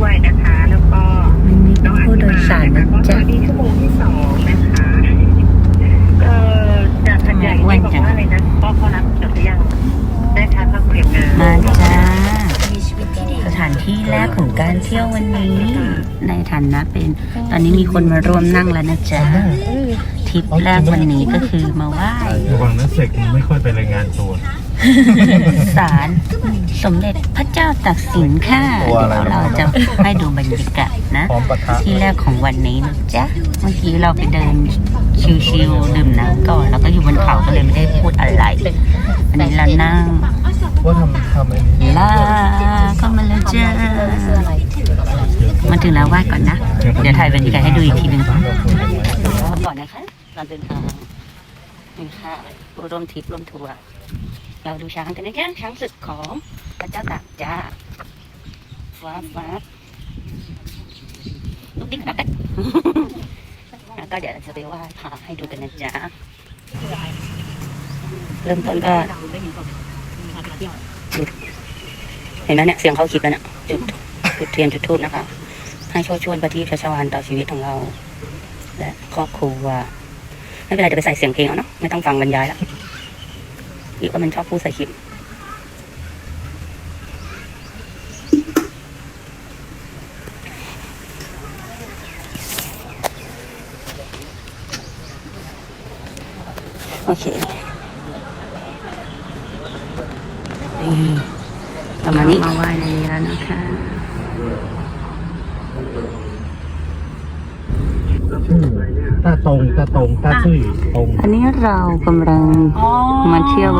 ด้วยนะคะ แล้วก็วันนี้เป็นผู้โดยสารนะก็ตจ๊ะอนนี้ชั่วโมงที่สองนะคะเอ่อจากขันใหญ่อ้วนบอกจังว่าอะไรนะพ่อเขารับจดหรือยังได้ทักมาคุยงานมาจ้าสถานที่แรกของการเที่ยววันนี้ ในฐานะเป็น ตอนนี้มีคนมาร่วมนั่งแล้วนะจ๊ะทริปแรกวันนี้ก็คือมาไหว้ระวังนะเสกมันไม่ค่อยไปรายงานตัว ศาลสมเด็จพระเจ้าตากสินค่ะตัวอะไรเดี๋ยวเราจะให้ดูบรรยากาศนะ พร้อมปะทะที่แรกของวันนี้นะจ๊ะเมื่อกี้เราไปเดินชิวๆดื่มน้ำก่อน แล้วก็อยู่บนเขาก็เลยไม่ได้พูดอะไรอันนี้เรานั่งว่าทำทำไอ้นี้ลาเข้ามาแล้วจ้ามาถึงแล้วไหว้ก่อนนะ เดี๋ยวถ่ายบรรยากาศให้ดูอีกทีหนึงก่อนนะคะเราเดินทางนี่ค่ะผู้ร่วมทริปร่วมทัวร์ เราดูช้างกันนะคะช้างศึกของพระเจ้าตากจ้าฟ้าฟ้าลูกดิ๊กดักกันแล้วก็เดี๋ยวจะไปไหว้พระให้ดูกันนะจ๊ะเริ่มต้นก็จุดเห็นไหมเนี่ยเสียงเขาคลิปแล้วเนี่ยจุดจุดเทียนจุดทูบนะคะ ให้ช่วยช่วยประทีปชัชวานต่อชีวิตของเรา และครอบครัวไม่เป็นไรจะไปใส่เสียงเพลงเอาเนาะไม่ต้องฟังบรรยายแล้วะอีกว่ามันชอบพูดใส่คลิปโอเคประมาณนี้มาไหว้ในนี้แล้วนะคะ ตาตรงตาตรงตาซื่อตรงอันนี้เรากำลังมาเที่ยว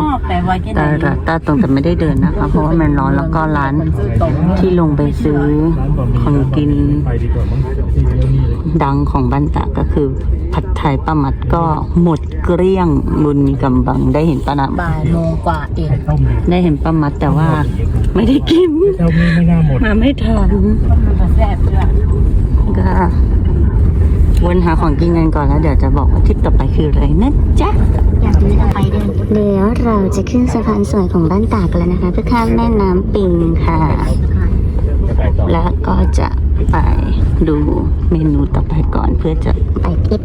ตาละตาตรงแต่ไม่ได้เดินนะคะ เพราะว่ามันร้อนแล้วก็ร้านที่ลงไปซื้อของกินไปดีกว่ามั้งที่เรื่องนี้เลยดังของบ้านตากก็คือ ผัดไทยป้ามัดก็หมดเกลี้ยงบุญมีกำบังได้เห็นป้านะบ่ายโมงกว่าเองไข่ต้มดีได้เห็นป้ามัดแต่ว่าไม่ได้กินเจ้านี้ไม่น่าหมดมาไม่ทันมันแซ่บเพื่อนก็ วนหาของกินกันก่อนแล้วเดี๋ยวจะบอกว่าทริปต่อไปคืออะไรนะจ๊ะอยากมีไปเดินเดี๋ยวเราจะขึ้นสะพานสวยของบ้านตากกันแล้วนะคะเพื่อข้ามแม่น้ำปิงค่ะจะไปต่อแล้วก็จะไปดูเมนูต่อไปก่อนเพื่อจะไปทริป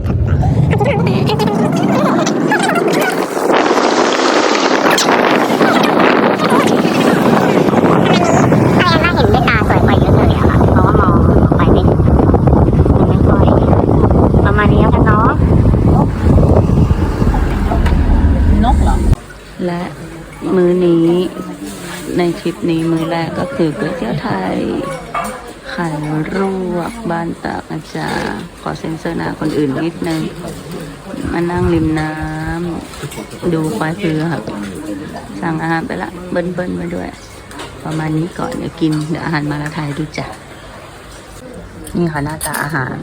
ประมาณนี้แล้วกันเนาะ นกเหรอ และมื้อนี้ ในทริปนี้มื้อแรกก็คือก๋วยเตี๋ยวไทยไข่ลวกบ้านตากนะจ๊ะขอเซ็นเซอร์หน้าคนอื่นนิดนึง มานั่งริมน้ำดูควายเผือกสั่งอาหารไปละ เบิ้ลเบิ้ลๆมาด้วย ประมาณนี้ก่อนเดี๋ยวกินเดี๋ยวอาหารมาละไทยดูจ้ะนี่ค่ะหน้าตาอาหาร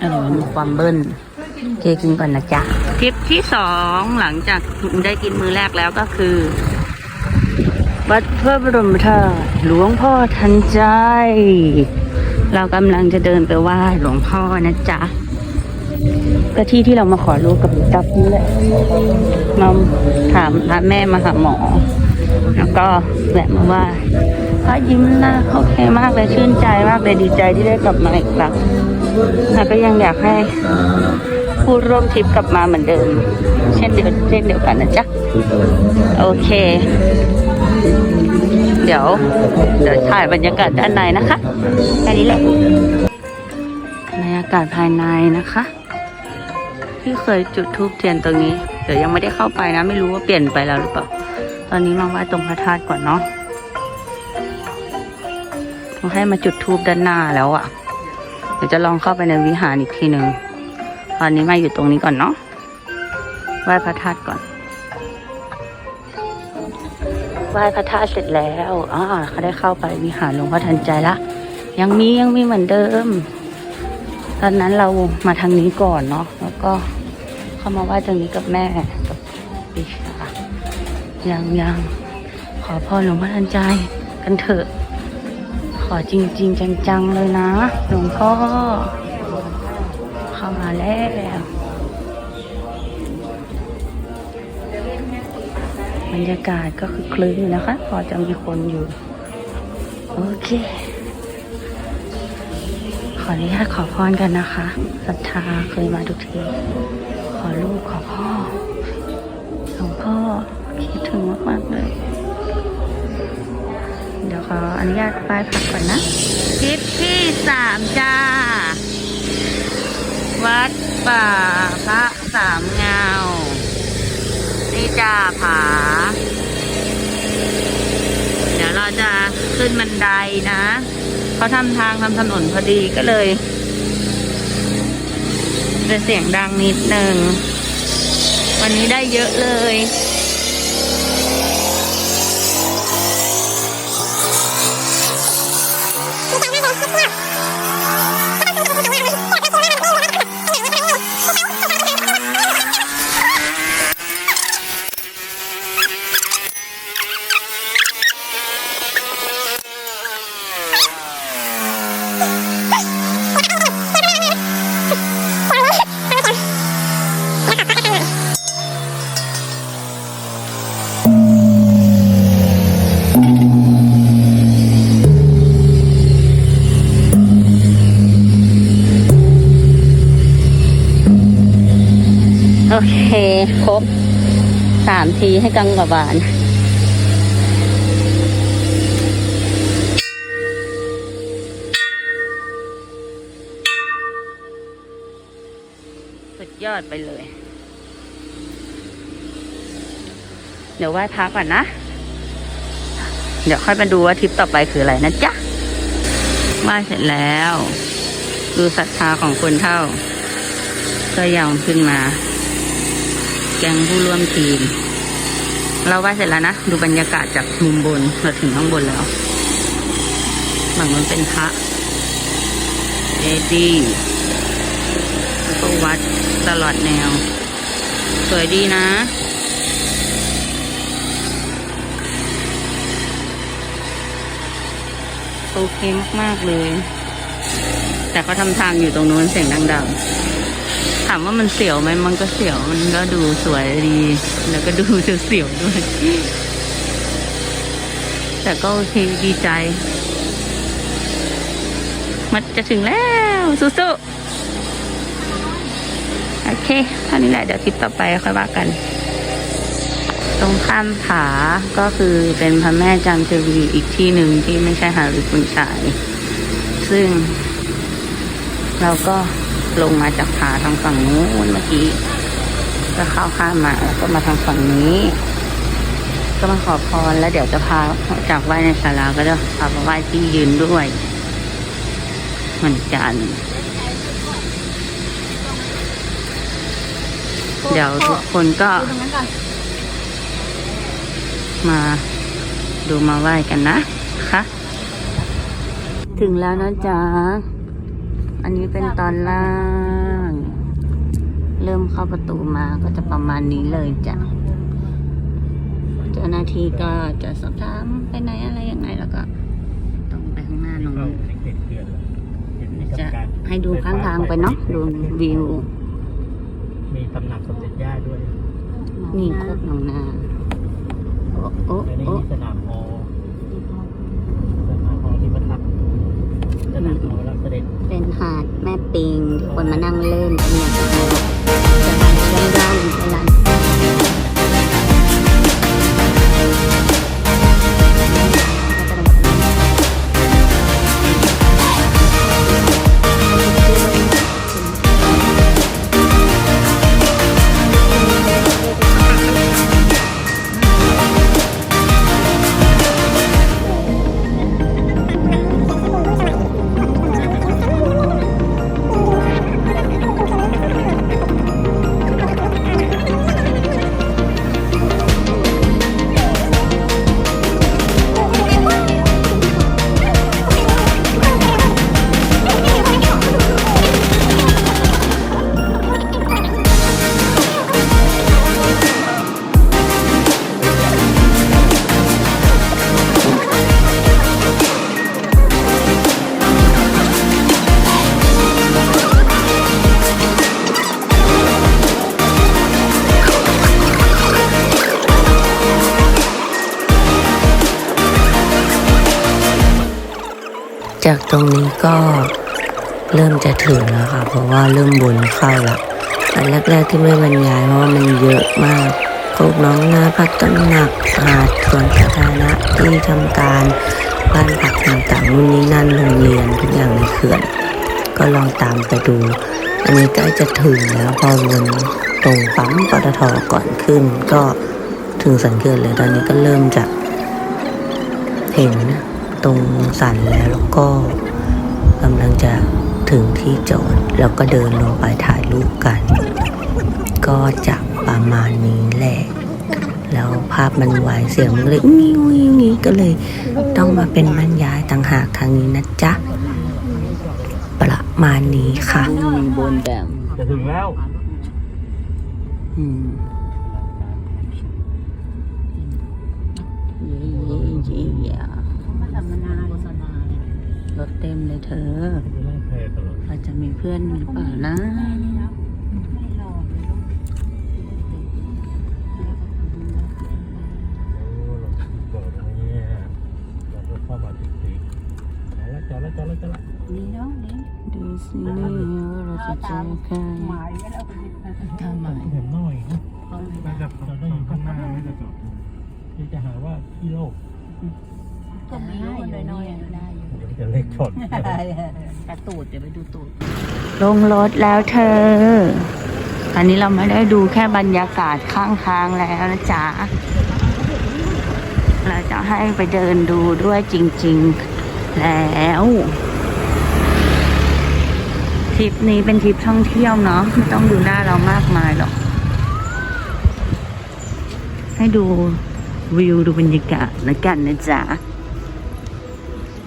เออมีความเบิ้ล เคกินก่อนนะจ๊ะทริปที่สองหลังจากได้กินมือแรกแล้วก็คือ วัดพระบรมธาตุหลวงพ่อทันใจ เรากำลังจะเดินไปไหว้หลวงพ่อนะจ๊ะก็ที่ที่เรามาขอรู้กับตับนี่แหละมาถามพระแม่มาหาหมอ แล้วก็แวะมาไหว่าพระยิ้มหน้าโอเคมากเลยชื่นใจมากเลยดีใจที่ได้กลับมาอีกครั้งแล้วก็ยังอยากให้ ผู้ร่วมทริปกลับมาเหมือนเดิม เช่นเดียวเช่นเดียวกันนะจ๊ะ โอเค เดี๋ยว เดี๋ยวถ่ายบรรยากาศด้านในนะคะแค่นี้แหละบรรยากาศภายในนะคะ ที่เคยจุดทูบเทียนตรงนี้ เดี๋ยวยังไม่ได้เข้าไปนะ ไม่รู้ว่าเปลี่ยนไปแล้วหรือเปล่า ตอนนี้มาไหว้ตรงพระธาตุก่อนเนาะเขาให้มาจุดทูบด้านหน้าแล้วอะ่ะ เดี๋ยวจะลองเข้าไปในวิหารอีกทีหนึ่ง ตอนนี้มาอยู่ตรงนี้ก่อนเนาะไหว้พระธาตุก่อนไหว้พระธาตุเสร็จแล้วอ่าเขาได้เข้าไปวิหารหลวงพ่อทันใจละ ยังมียังมีเหมือนเดิม ตอนนั้นเรามาทางนี้ก่อนเนาะ แล้วก็เข้ามาไหว้ตรงนี้กับแม่กับปิชายังยังขอพรหลวงพ่อทันใจกันเถอะ ขอจริง ๆ จัง ๆ เลยนะ หลวงพ่อ แล้ว บรรยากาศก็คือคลึ้นนะคะ พอจะมีคนอยู่ โอเค ขออนุญาตขอพรกันนะคะศรัทธาเคยมาทุกที ขอลูกขอพ่อหลวงพ่อคิดถึงมากๆเลย เดี๋ยวขออนุญาตป้ายพักก่อนนะทริปที่สามจ้า ป่าพระสามเงา นี่จ้าผา เดี๋ยวเราจะขึ้นบันไดนะ เขาทำทางทำถนนพอดีก็เลยจะเสียงดังนิดนึง วันนี้ได้เยอะเลย ครบสามทีให้กังกบานสุดยอดไปเลย เดี๋ยวไหว้พักก่อนนะ เดี๋ยวค่อยมาดูว่าทริปต่อไปคืออะไรนะจ๊ะไหว้เสร็จแล้ว ดูศรัทธาของคนเท่าก็ยาวขึ้นมา แกงผู้ร่วมทีม เราไหว้เสร็จแล้วนะ ดูบรรยากาศจากมุมบนเราถึงข้างบนแล้วฝั่งนั้นเป็นพระเจดีย์แล้วก็วัดตลอดแนว สวยดีนะโอเคมาก ๆ เลย แต่เขาทำทางอยู่ตรงนู้นเสียงดัง ๆามว่ามันเสียวไหมมันก็เสียว มันก็ดูสวยดี แล้วก็ดูเสียวๆด้วย แต่ก็โอเคดีใจ มันจะถึงแล้วสู้ๆโอเคเท่านี้แหละเดี๋ยวคลิปต่อไปค่อยว่ากัน ตรงข้ามผาก็คือเป็นพระแม่จันทวีอีกที่หนึ่งที่ไม่ใช่หาหรือคุณชาย ซึ่งเราก็ ลงมาจากผาทางฝั่งนู้นเมื่อกี้ก็เข้าข้ามมาแล้วก็มาทางฝั่งนี้ ก็มาขอพรแล้วเดี๋ยวจะพาจากไหว้ในศาลาก็จะพาไปไหว้ที่ยืนด้วย เหมือนกัน เดี๋ยวทุกคนก็ มาดูมาไหว้กันนะคะถึงแล้วนะจ๊ะ อันนี้เป็นตอนล่าง เริ่มเข้าประตูมาก็จะประมาณนี้เลยจ้ะเจ้าหน้าที่ก็จะสอบถามไปไหนอะไรยังไงแล้วก็ตรงไปข้างหน้านู้เข้านเด็กๆเดือนเห็นมีจะกำการให้ดูข้างทางไปเนาะดูวิว มีตำหนักสมเด็จย่าด้วย นี่โคกหนองนา โอ้โอ้และนี่โอ้สนามฮอสนามฮอที่ประทับ สนามฮอรับเสด็จเป็นหาดแม่ปิงที่คนมานั่งเล่นเนี่ยจะหาดเชื่อมย่างเวลา จากตรงนี้ก็เริ่มจะถึงแล้วค่ะ เพราะว่าเริ่มบนเข้าละอันแรกๆที่ไม่บรรยายเพราะว่ามันเยอะมากโคกน้องนาพักตำหนักหาดสวนสาธารณะที่ทำการบ้านพักต่างๆนู่นนี่นั่นโรงเรียนทุกอย่างในเขื่อน ก็ลองตามไปดู อันนี้ใกล้จะถึงแล้วพอวนตรงปั๊มปตทก่อนขึ้น ก็ถึงสันเขื่อนเลยตอนนี้ก็เริ่มจะเห็นนะ ตรงสันแล้วแล้วก็กำลังจะถึงที่จอดแล้วก็เดินลงไปถ่ายรูปกัน ก็จะประมาณนี้แหละ แล้วภาพมันไวเสียงมันเลยงิ้วงิ้วงิ้วก็เลยต้องมาเป็นบรรยายต่างหากทางนี้นะจ๊ะ ประมาณนี้ค่ะบุ้งบนแบบจะถึงแล้ว อืม ถเต็มเลยเธอจะต้องแพตลอดเราจะมีเพื่อนหรือเปล่านะไม่รอเลยลูกโอ้เราเกิดอะไรเนี่ยเราก็เข้ามาติดติดจอดแล้วจอดแล้วจอดแล้วจอดแล้วนี่เนาะนี่ดูสิว่าเราจะเจอใครหมายไว้แล้วทำหมายเห็นหน่อยนะน่าจะจอดได้อยู่ข้างหน้าไม่จะจอดที่จะหาว่าที่โลก ก็มีอยู่น้อยๆได้อยู่เดี๋ยวมันจะเลขชนแต่ตูดเดี๋ยวไปดูตูดลงรถแล้วเธอ อันนี้เราไม่ได้ดูแค่บรรยากาศข้างทางแล้วนะจ๊ะ เราจะให้ไปเดินดูด้วยจริง ๆ แล้วทริปนี้เป็นทริปท่องเที่ยวเนาะไม่ต้องดูหน้าเรามากมายหรอก ให้ดูวิวดูบรรยากาศแล้วกันนะจ๊ะ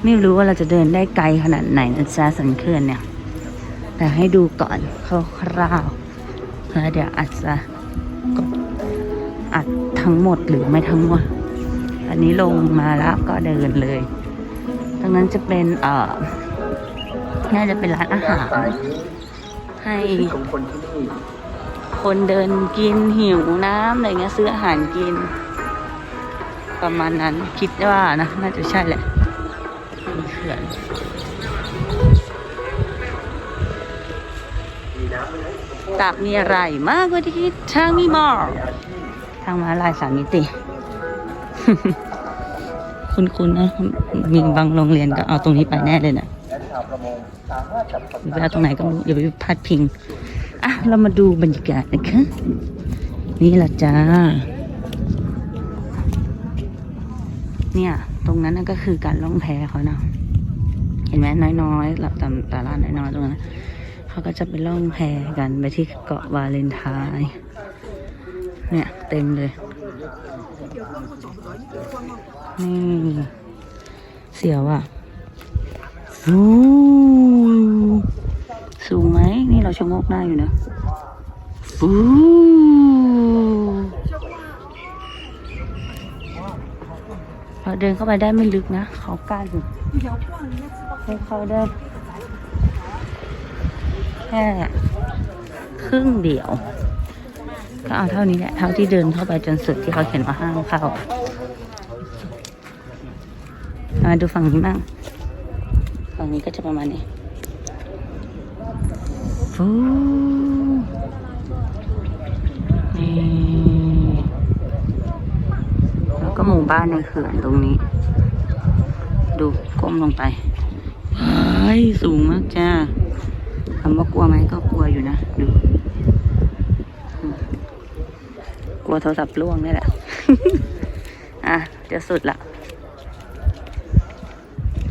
ไม่รู้ว่าเราจะเดินได้ไกลขนาดไหนนะจ๊ะสันเขื่อนเนี่ย แต่ให้ดูก่อนคร่าวๆแล้วเดี๋ยวอาจจะกดอัดทั้งหมดหรือไม่ทั้งหมด อันนี้ลงมาแล้วก็เดินเลย ตรงนั้นจะเป็นเอ่อน่าจะเป็นร้านอาหาร ให้คนเดินกินหิวน้ำอะไรเงี้ยซื้ออาหารกิน ประมาณนั้นคิดว่านะ น่าจะใช่แหละ ตากมีอะไรมากกว่าที่คิดทางมีมอร์ทางมาลายสามมิติ คุณๆนะ มีบางโรงเรียนก็เอาตรงนี้ไปแน่เลยนะอไปเอาตรงไหนก็รู้อย่าไปพลาดพิง อะ เรามาดูบรรยากาศนะคะ นี่ละจ้า เนี่ย ตรงนั้นก็คือการล่องแพเขานะเห็นไหมน้อยๆหลับตามตลาดน้อยๆตรงนั้น เขาก็จะไปล่องแพกันไปที่เกาะวาเลนไทน์เนี่ยเต็มเลย นี่ เสียวอะฟูสูงไหม นี่เราชะโงกหน้าอยู่นะฟูเราเดินเข้าไปได้ไม่ลึกนะ เขากั้นให้เขาได้แค่ครึ่งเดียว ก็เอาเท่านี้แหละ เท่าที่เดินเข้าไปจนสุดที่เขาเขียนว่าห้ามเข้า มาดูฝั่งนี้บ้าง ฝั่งนี้ก็จะประมาณนี้ฟูนี่แล้วก็หมู่บ้านในเขื่อนตรงนี้ ดูก้มลงไปเฮ้ยสูงมากจ้าามว่ากลัวไหมก็กลัวอยู่นะดูกลัวโทรศัพท์ล่วงนี่แหละ อะจะสุดละ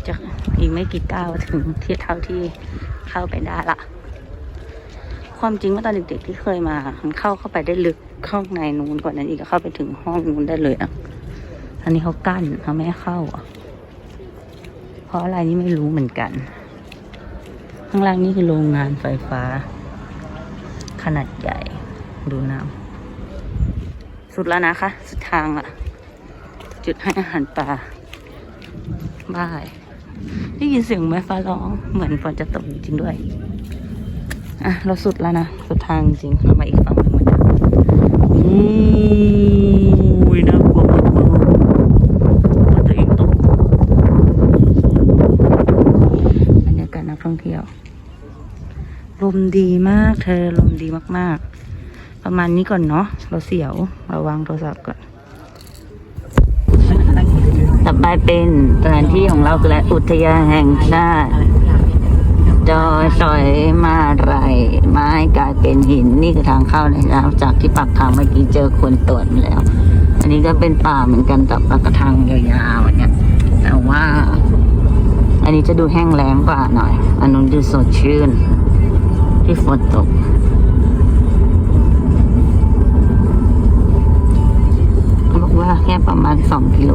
จะอีกไม่กี่ก้าวถึงที่เท่าที่เข้าไปได้ละ ความจริงว่าตอนเด็กๆที่เคยมา มันเข้าเข้าไปได้ลึกข้างในนู้นกว่านั้นอีกก็เข้าไปถึงห้องนู้นได้เลยอะ อันนี้เขากั้นเขาไม่ให้เข้าอะ เพราะอะไรนี่ไม่รู้เหมือนกัน ข้างล่างนี่คือโรงงานไฟฟ้า ขนาดใหญ่ ดูน้ำสุดแล้วนะคะ สุดทางอะจุดให้อาหารปลาบายได้ยินเสียงไหมฟ้าร้อง เหมือนฝนจะตกจริงด้วย อะ เราสุดแล้วนะ สุดทางจริง เรามาอีกฝั่งหนึ่งเหมือนกันอุ้ยน่ากลัวมากๆว่าตัวเองตก องเที่ยว ลมดีมากเธอลมดีมากๆ ประมาณนี้ก่อนเนาะเราเสียวเราวางโทรศัพท์ก่อนต่อไปเป็นสถานที่ของเราคืออะไรอุทยานแห่งชาติจอยสอยมาไรไม้กลายเป็นหินนี่คือทางเข้านะครับจากที่ปักทางเมื่อกี้เจอคนตรวจมาแล้ว อันนี้ก็เป็นป่าเหมือนกันแต่ปักทางยาวๆเนี่ยแต่ว่า อันนี้จะดูแห้งแล้งกว่าหน่อย อันนู้นดูสดชื่น ที่ฝนตกบอกว่าแค่ประมาณสองกิโล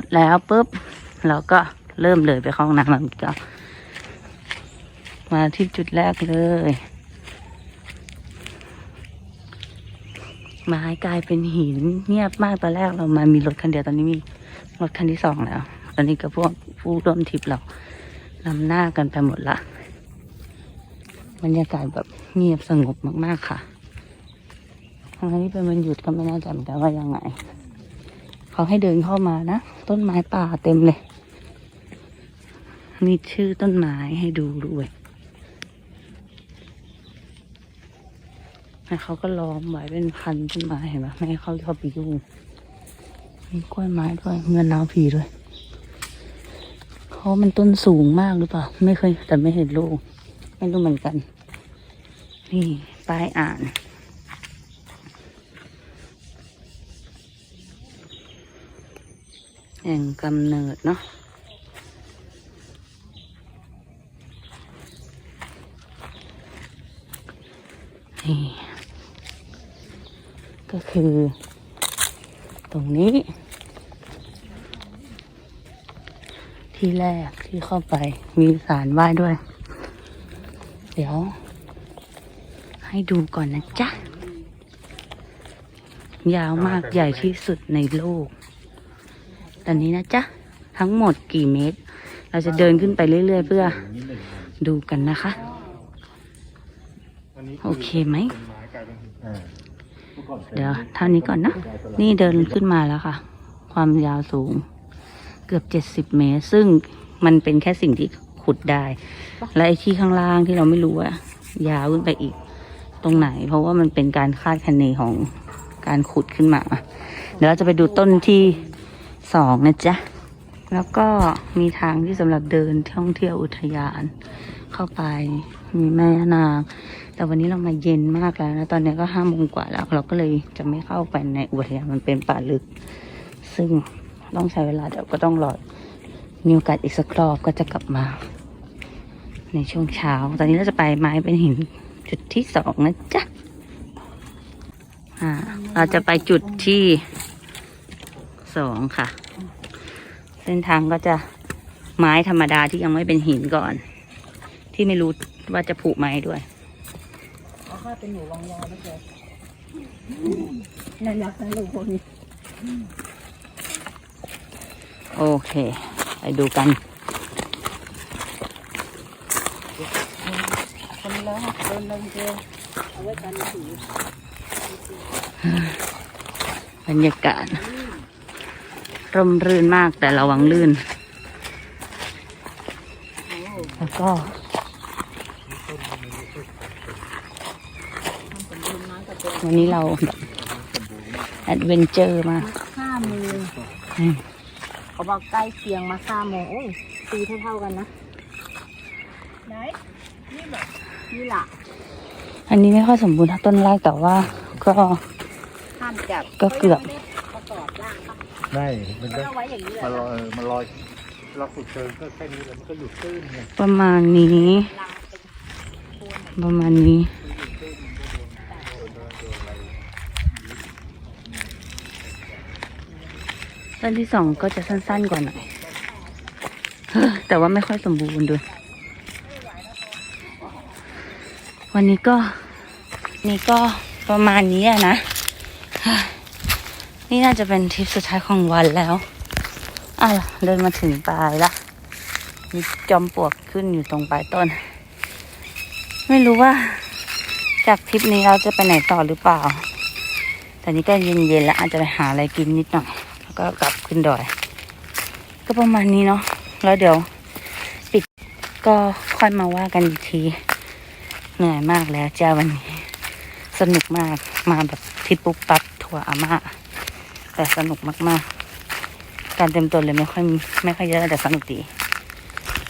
ถแล้วปุ๊บเราก็เริ่มเลยไปข้าห้องน้ำมันก็มาที่จุดแรกเลย ไม้กลายเป็นหินเงียบมากตอนแรกเรามามีรถคันเดียวตอนนี้มีรถคันที่สองแล้ว ตอนนี้ก็พวกผู้ร่วมทริปเรานำหน้ากันไปหมดละบรรยากาศแบบเงียบสงบมากๆค่ะทั้งที่เป็นวันหยุดก็ไม่แน่ใจเหมือนกันว่ายังไง เขาให้เดินเข้ามานะ ต้นไม้ป่าเต็มเลย มีชื่อต้นไม้ให้ดูด้วยแล้วเขาก็ล้อมไว้เป็นพันต้นไม้เห็นไหมไม่ให้เขาเข้าไปยุ่งมีกล้วยไม้ด้วยเงินน้ำผีด้วยเขามันต้นสูงมากหรือเปล่า ไม่เคยแต่ไม่เห็นลูก ไม่รู้เหมือนกัน นี่ป้ายอ่าน แห่งกำเนิดเนาะนี่ก็คือตรงนี้ ที่แรกที่เข้าไปมีสารไหว้ด้วย เดี๋ยว ให้ดูก่อนนะจ๊ะ ยาวมากใหญ่ที่สุดในโลก ตอนนี้นะจ๊ะ ทั้งหมดกี่เมตร เราจะเดินขึ้นไปเรื่อย ๆ เพื่อดูกันนะคะ โอเคไหม เดี๋ยวเท่านี้ก่อนนะ นี่เดินขึ้นมาแล้วค่ะ ความยาวสูงเกือบเจ็ดสิบเมตร ซึ่งมันเป็นแค่สิ่งที่ขุดได้ และไอ้ที่ข้างล่างที่เราไม่รู้อะยาวขึ้นไปอีกตรงไหน เพราะว่ามันเป็นการคาดคะเนของการขุดขึ้นมา เดี๋ยวเราจะไปดูต้นที่ สองนะจ๊ะ แล้วก็มีทางที่สำหรับเดินท่องเที่ยวอุทยาน เข้าไปมีแม่นาง แต่วันนี้เรามาเย็นมากแล้วนะ ตอนนี้ก็ห้าโมงกว่าแล้ว เราก็เลยจะไม่เข้าไปในอุทยานมันเป็นป่าลึก ซึ่งต้องใช้เวลาเดี๋ยวก็ต้องรอมีโอกาสอีกสักรอบก็จะกลับมา ในช่วงเช้า ตอนนี้เราจะไปไม้เป็นหินจุดที่สองนะจ๊ะ อ่า เราจะไปจุดที่ สองค่ะ เส้นทางก็จะไม้ธรรมดาที่ยังไม่เป็นหินก่อน ที่ไม่รู้ว่าจะผุไหมด้วยถ้าเป็นหนูวางยาไม่เจอน่ารักนะลูกคนโอเค ไปดูกันคนล้วโดนลงเจอเอาไว้กันถือบรรยากาศ ร่มรื่นมากแต่ระวังลื่น แล้วก็วันนี้เราแบบแอดเวนเจอร์มากห้าโมงอืมเขาบอกใกล้เคียงมาห้าโมงโอ้ยตีเท่าๆกันนะไหนนี่แบบนี่ล่ะ อันนี้ไม่ค่อยสมบูรณ์เท่าต้นแรกแต่ว่าก็ห้ามจับก็เกือบประกอบร่างปะ ได้มันก็ก็เอาไว้อย่างนี้เลยมาลอยมาลอยเราขุดเชิงก็แค่นี้แล้วมันก็หยุดตื้นไงประมาณนี้รังเป็นประมาณนี้เเส้นที่สองก็จะสั้นๆกว่าหน่อยเฮ้อแต่ว่าไม่ค่อยสมบูรณ์ด้วย วันนี้ก็ นี่ก็ประมาณนี้อะนะเฮ้ย นี่น่าจะเป็นทริปสุดท้ายของวันแล้วอะเดินมาถึงปลายละมีจอมปลวกขึ้นอยู่ตรงปลายต้น ไม่รู้ว่า จากทริปนี้เราจะไปไหนต่อหรือเปล่า แต่นี้ก็เย็นๆแล้วอาจจะไปหาอะไรกินนิดหน่อย แล้วก็กลับขึ้นดอย ก็ประมาณนี้เนาะแล้วเดี๋ยวปิดก็ค่อยมาว่ากันอีกที เหนื่อยมากแล้วเจ้าวันนี้ สนุกมากมาแบบทริปปุ๊บปั๊บทัวร์อาม่า แต่สนุกมากๆ การเต็มตัวเลยไม่ค่อยไม่ค่อยเยอะแต่สนุกดี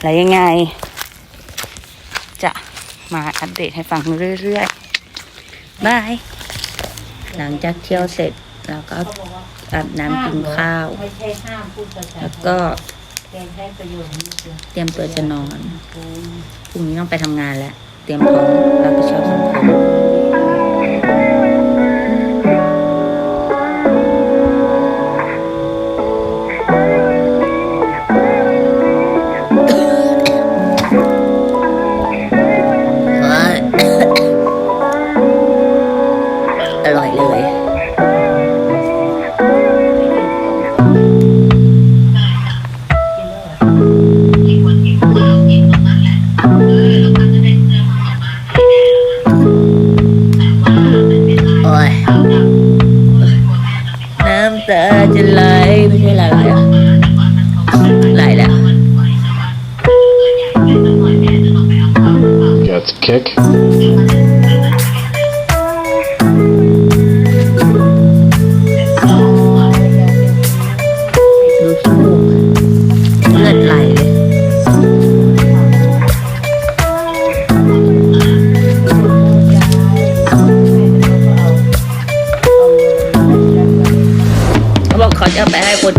แล้วยังไง จะมาอัปเดตให้ฟังเรื่อยๆบาย หลังจากเที่ยวเสร็จเราก็อาบน้ำกินข้าว ไม่ใช่ห้ามพูดภาษาแล้วก็แกใช้ประโยชน์นี่คือเตรียมตัวจะนอนพรุ่งนี้ต้องไปทำงานแล้ว เตรียมพร้อมรับผิดชอบสังคมอ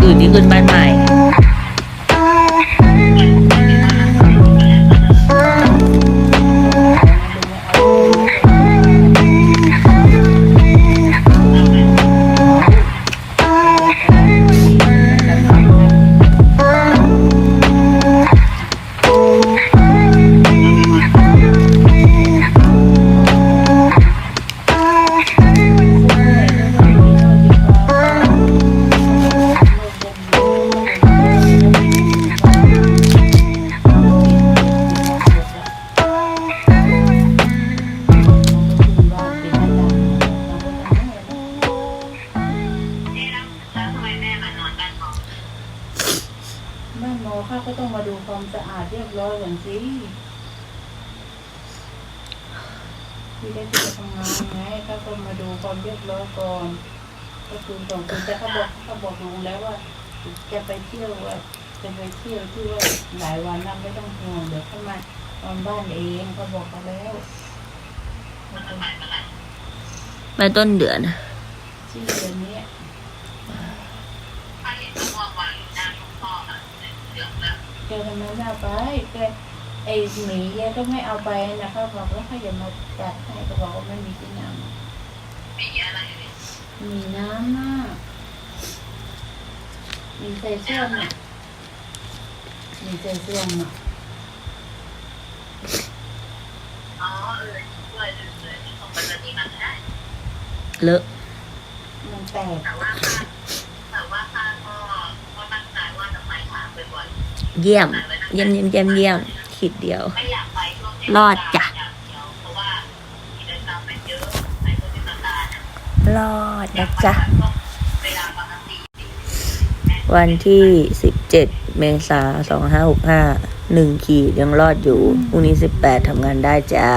อื่นที่ขึ้นบ้านใหม่ ความเรียบร้อยก่อนก็คือสองคือแต่เขาบอกเขาบอกลุงแล้วว่าจะไปเที่ยวว่าจะไปเที่ยวที่ว่าหลายวันนะไม่ต้องห่วงเดี๋ยวเขามานอนบ้านเองเขาบอกเขาแล้วมาต้นเดือนที่เดือนนี้ถ้าเห็นมะม่วงวางอยู่หน้าห้องพ่ออะเดี๋ยวแบบแกทำไมไม่เอาไปแกไอหมีแกก็ไม่เอาไปนะเขาบอกแล้วเขาอย่ามาจัดให้เขาบอกว่าไม่มีที่น้ำ มีอะไรเลยมีน้ำน่ะมีใส่เสื้อน่ะมีใส่เสื้อน่ะอ๋อเออช่วยเลยเลยส่งไปแบบนี้มาได้ เลอะมันแตกแต่ว่าป้าแต่ว่าป้าก็ก็ตั้งใจว่าจะไปหาบ่อยเยี่ยม เยี่ยมเยี่ยมเยี่ยมเยี่ยมขีดเดียว ไม่อยากไปช่วงเทศรอดจ้ะ รอดนะจ๊ะ วันที่สิบเจ็ดเมษาสองห้าหกห้าหนึ่งขีดยังรอดอยู่พรุ่งนี้สิบแปดทำงานได้จ้า